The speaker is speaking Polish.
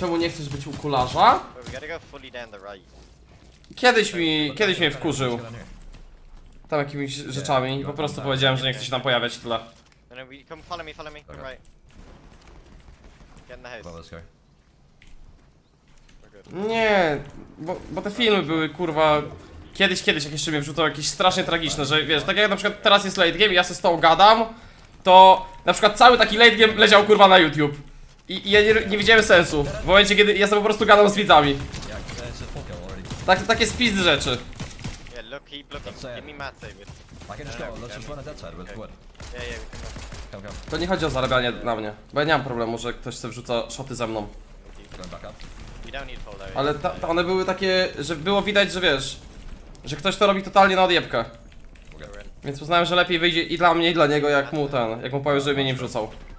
Czemu nie chcesz być u kularza? But we gotta go fully down the right. Kiedyś mi, kiedyś mnie wkurzył. Tam jakimiś rzeczami i po prostu powiedziałem, że nie chcę się tam pojawiać i tyle. No, no, we, come follow me, follow me, come Okay. right. Get in the Well, house. let's go. We're good. Nie, bo, bo te filmy były kurwa Kiedyś, kiedyś jak jeszcze mnie wrzucał jakieś strasznie tragiczne, że wiesz, tak jak na przykład teraz jest late game i ja sobie z tą gadam To na przykład cały taki late game leciał kurwa na YouTube I, i ja nie, nie widziałem sensu W momencie kiedy ja sobie po prostu gadam z widzami tak, Takie spizd rzeczy Yeah, look, keep looking. That's it. Give me Matt, David. I can just go. Let's just run at that side with Okay. wood. Yeah, yeah, we can go. Come, come. To nie chodzi o zarabianie na mnie Bo ja nie mam problemu, że ktoś sobie wrzuca szoty ze mną Going back up. We don't need full though. Ale ta, ta one były takie, że było widać, że wiesz Że ktoś to robi totalnie na odjebkę We're in. Więc uznałem, że lepiej wyjdzie i dla mnie i dla niego jak mu ten, jak mu powiem, żeby mnie nie wrzucał